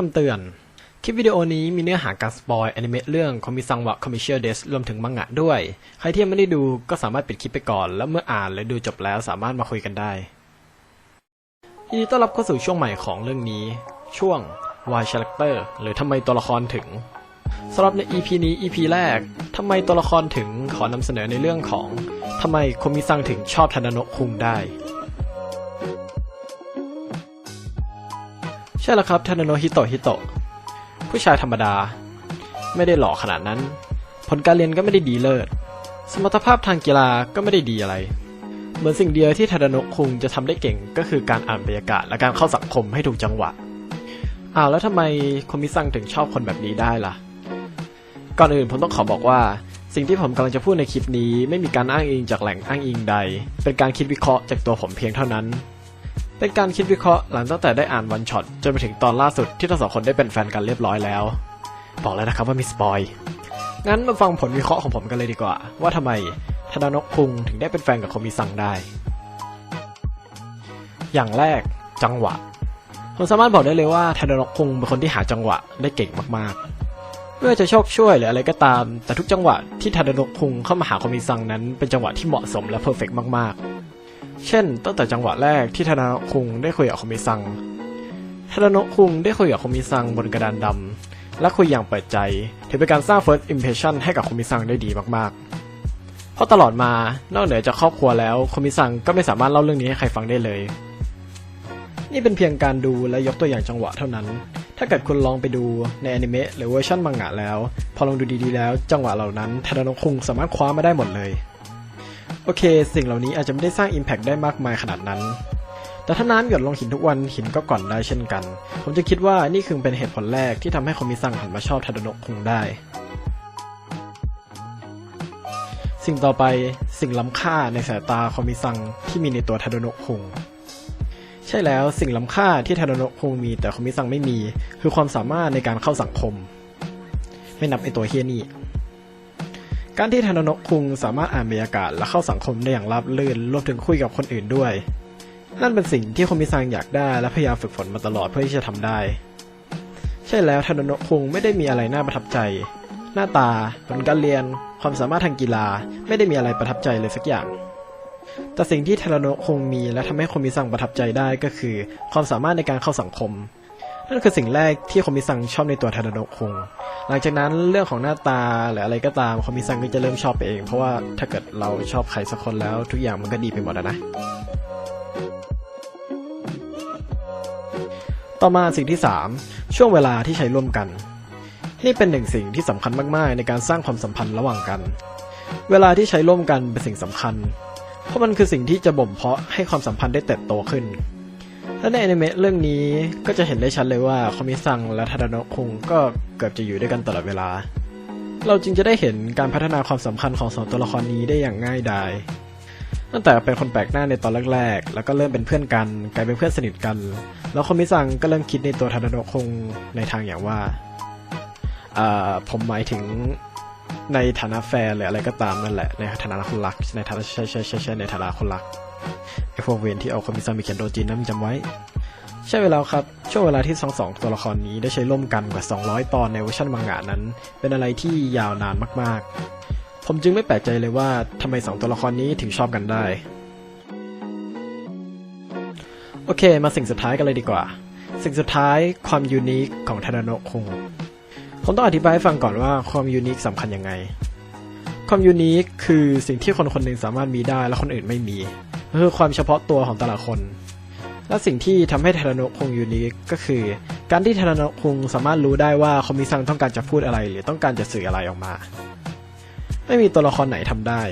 คำเตือน คลิปวิดีโอนี้มีเนื้อหาการสปอยแอนิเมะเรื่องคอมิซังวะคอมมิเชียเดสรวมถึงมังงะด้วย ใครที่ยังไม่ได้ดูก็สามารถปิดคลิปไปก่อน แล้วเมื่ออ่านและดูจบแล้วสามารถมาคุยกันได้ยินดีต้อนรับเข้าสู่ช่วงใหม่ของเรื่องนี้ ช่วง Why Character หรือทำไมตัวละครถึงสำหรับใน EP นี้ EP แรกทำไมตัวละครถึงขอนำเสนอในเรื่องของทำไมคอมิซังถึงชอบทานาโนะคุงได้ ใช่แล้วครับทานาโนฮิโตะฮิโตะผู้ชายธรรมดา ไม่ได้หล่อขนาดนั้น ผลการเรียนก็ไม่ได้ดีเลิศ สมรรถภาพทางกีฬาก็ไม่ได้ดีอะไร เหมือนสิ่งเดียวที่ทาดานกคุงจะทำได้เก่งก็คือการอ่านบรรยากาศและการเข้าสังคมให้ถูกจังหวะอ้าวแล้วทำไมคมิซังถึงชอบคนแบบนี้ได้ล่ะ ก่อนอื่นผมต้องขอบอกว่า สิ่งที่ผมกำลังจะพูดในคลิปนี้ ไม่มีการอ้างอิงจากแหล่งอ้างอิงใด เป็นการคิดวิเคราะห์จากตัวผมเพียงเท่านั้น เป็นการคิดวิเคราะห์หลังตั้งแต่ได้อ่านวันช็อตจนไปถึงตอนล่าสุดที่ทั้งสองคนได้เป็นแฟนกันเรียบร้อยแล้ว บอกแล้วนะครับว่ามีสปอยงั้นมาฟังผลวิเคราะห์ของผมกันเลยดีกว่า ว่าทำไมทาดานกคุงถึงได้เป็นแฟนกับโคมิซังได้ อย่างแรกจังหวะผมสามารถบอกได้เลยว่าทาดานกคุงเป็นคนที่หาจังหวะได้เก่งมากๆไม่ว่าจะโชคช่วยหรืออะไรก็ตาม แต่ทุกจังหวะที่ทาดานกคุงเข้ามาหาโคมิซังนั้นเป็นจังหวะที่เหมาะสมและเพอร์เฟกมากๆ เช่น ตั้งแต่จังหวะแรกที่ทาดานกคุงได้คุยกับคมิซังทาดานกคุงได้คุยกับคมิซังบนกระดานดำและคุยอย่างเปิดใจ ถือเป็นการสร้าง first impression ให้กับคมิซังได้ดีมากๆ เพราะตลอดมานอกเหนือจากครอบครัวแล้วคมิซังก็ไม่สามารถเล่าเรื่องนี้ให้ใครฟังได้เลย นี่เป็นเพียงการดูและยกตัวอย่างจังหวะเท่านั้น ถ้าเกิดคุณลองไปดูในอนิเมะหรือเวอร์ชันมังงะแล้ว พอลองดูดีๆแล้ว จังหวะเหล่านั้นทาดานกคุงสามารถคว้ามาได้หมดเลย โอเค สิ่งเหล่านี้อาจจะไม่ได้สร้าง Impact ได้มากมายขนาดนั้น แต่ถ้าน้ำหยดลงหินทุกวันหินก็ก่อนได้เช่นกัน ผมจะคิดว่านี่คือเป็นเหตุผลแรกที่ทำให้คอมิซังหันมาชอบทาดนกคุงได้ สิ่งต่อไปสิ่งล้ำค่าในสายตาคอมิซังที่มีในตัวทาดนกคุงใช่แล้วสิ่งล้ำค่าที่ทาดนกคุงมีแต่คอมิซังไม่มี คือความสามารถในการเข้าสังคม ไม่นับไอตัวเฮียนี่ การที่ทาดานกคุงสามารถอ่านบรรยากาศและเข้าสังคมได้อย่างราบรื่นรวมถึงคุยกับคนอื่นด้วย นั่นเป็นสิ่งที่คมิซังอยากได้และพยายามฝึกฝนมาตลอดเพื่อที่จะทำได้ ใช่แล้วทาโดโนะคุงไม่ได้มีอะไรน่าประทับใจ หน้าตาผลการเรียน ความสามารถทางกีฬาไม่ได้มีอะไรประทับใจเลยสักอย่าง แต่สิ่งที่ทาโดโนะคงมีและทำให้คมิซังประทับใจได้ก็คือ ความสามารถในการเข้าสังคมนั่นคือสิ่งแรกที่คมิซังชอบในตัวทาโดโนะคง หลังจากนั้นเรื่องของหน้าตาหรืออะไรก็ตามคอมิซังก็จะเริ่มชอบไปเอง เพราะว่าถ้าเกิดเราชอบใครสักคนแล้ว ทุกอย่างมันก็ดีไปหมดอะนะต่อมาสิ่งที่ 3 ช่วงเวลาที่ใช้ร่วมกัน นี่เป็นหนึ่งสิ่งที่สำคัญมาก ๆ ในการสร้างความสัมพันธ์ระหว่างกัน เวลาที่ใช้ร่วมกันเป็นสิ่งสำคัญ เพราะมันคือสิ่งที่จะบ่มเพาะให้ความสัมพันธ์ได้เติบโตขึ้น และในอนิเมะเรื่องนี้ก็จะเห็นได้ชัดเลยว่าคอมิซังและทาดานคุงก็เกือบจะอยู่ด้วยกันตลอดเวลา เราจึงจะได้เห็นการพัฒนาความสัมพันธ์ของสองตัวละครนี้ได้อย่างง่ายดายตั้งแต่เป็นคนแปลกหน้าในตอนแรกๆ แล้วก็เริ่มเป็นเพื่อนกัน กลายเป็นเพื่อนสนิทกัน แล้วคอมิซังก็เริ่มคิดในตัวทาดานคงในทางอย่างว่าอ่าผมหมายถึงในฐานะแฟนหรืออะไรก็ตามนั่นแหละ ในฐานะคนรัก ในฐานะใช่ใช่ใช่ใช่ในฐานะคนรัก ไอพวกเวนที่เอาคอมิซังมีเขียนโดจินนั้นจำไว้ ใช่เวลาครับ ช่วงเวลาที่ทั้งสองตัวละครนี้ได้ใช้ร่วมกันกว่า 200 ตอนในเวอร์ชันมังงะนั้น เป็นอะไรที่ยาวนานมากๆ ผมจึงไม่แปลกใจเลยว่าทำไมสองตัวละครนี้ถึงชอบกันได้ โอเค มาสิ่งสุดท้ายกันเลยดีกว่า สิ่งสุดท้ายความยูนิคของทาดานกคุงผมต้องอธิบายให้ฟังก่อนว่าความยูนิคสำคัญยังไงความยูนิคคือสิ่งที่คนคนหนึ่งสามารถมีได้และคนอื่นไม่มี คือความเฉพาะตัวของแต่ละคน และสิ่งที่ทำให้ทาดานกคุงยูนิคก็คือ การที่ทาดานกคุงสามารถรู้ได้ว่าคอมิซังต้องการจะพูดอะไร หรือต้องการจะสื่ออะไรออกมา ไม่มีตัวละครไหนทำได้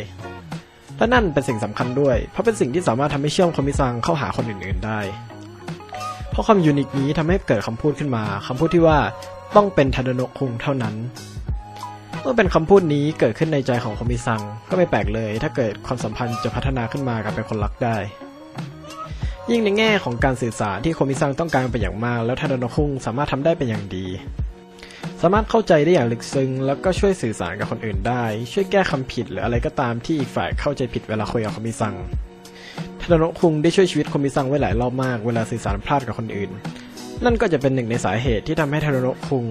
และนั่นเป็นสิ่งสำคัญด้วย เพราะเป็นสิ่งที่สามารถทำให้เชื่อมคอมิซังเข้าหาคนอื่นๆได้ เพราะความยูนิคนี้ทำให้เกิดคำพูดขึ้นมาคำพูดที่ว่าต้องเป็นทาดานกคุงเท่านั้น เมื่อเป็นคำพูดนี้เกิดขึ้นในใจของคอมิซัง ก็ไม่แปลกเลย ถ้าเกิดความสัมพันธ์จะพัฒนาขึ้นมากลายเป็นคนรักได้ ยิ่งในแง่ของการสื่อสารที่คอมิซังต้องการเป็นอย่างมาก แล้วทาดานคุงสามารถทำได้เป็นอย่างดี สามารถเข้าใจได้อย่างลึกซึ้งแล้วก็ช่วยสื่อสารกับคนอื่นได้ ช่วยแก้คำผิดหรืออะไรก็ตามที่อีกฝ่ายเข้าใจผิดเวลาคุยกับคอมิซังทาดานคุงได้ช่วยชีวิตคอมิซังไว้หลายรอบมากเวลาสื่อสารพลาดกับคนอื่น นั่นก็จะเป็นหนึ่งในสาเหตุที่ทำให้ทารุโนคุง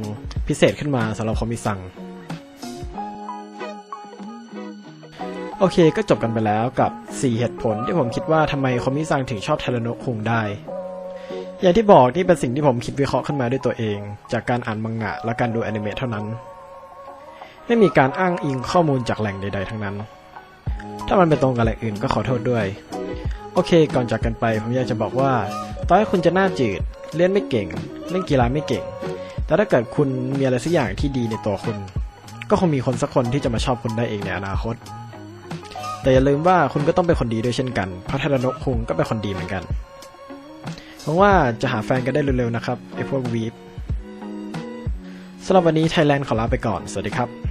พิเศษขึ้นมาสำหรับคอมิซัง โอเคก็จบกันไปแล้วกับ 4 เหตุผลที่ผมคิดว่าทำไมคอมิซังถึงชอบทารุโนะคุงได้ อย่างที่บอกนี่เป็นสิ่งที่ผมคิดวิเคราะห์ขึ้นมาด้วยตัวเอง จากการอ่านมังงะและการดูแอนิเมะเท่านั้น ไม่มีการอ้างอิงข้อมูลจากแหล่งใด ๆ ทั้งนั้น ถ้ามันเป็นตรงกับแหล่งอื่นก็ขอโทษด้วย โอเค ก่อนจากกันไปผมอยากจะบอกว่าต่อให้คุณจะหน้าจืดเล่นไม่เก่ง เล่นกีฬาไม่เก่ง แต่ถ้าเกิดคุณมีอะไรสักอย่างที่ดีในตัวคุณ ก็คงมีคนสักคนที่จะมาชอบคุณได้เองในอนาคต แต่อย่าลืมว่าคุณก็ต้องเป็นคนดีด้วยเช่นกันพระทรนกคงก็เป็นคนดีเหมือนกันหวังว่าจะหาแฟนกันได้เร็วๆนะครับไอพวกวีฟสำหรับวันนี้ไทยแลนด์ขอลาไปก่อน สวัสดีครับ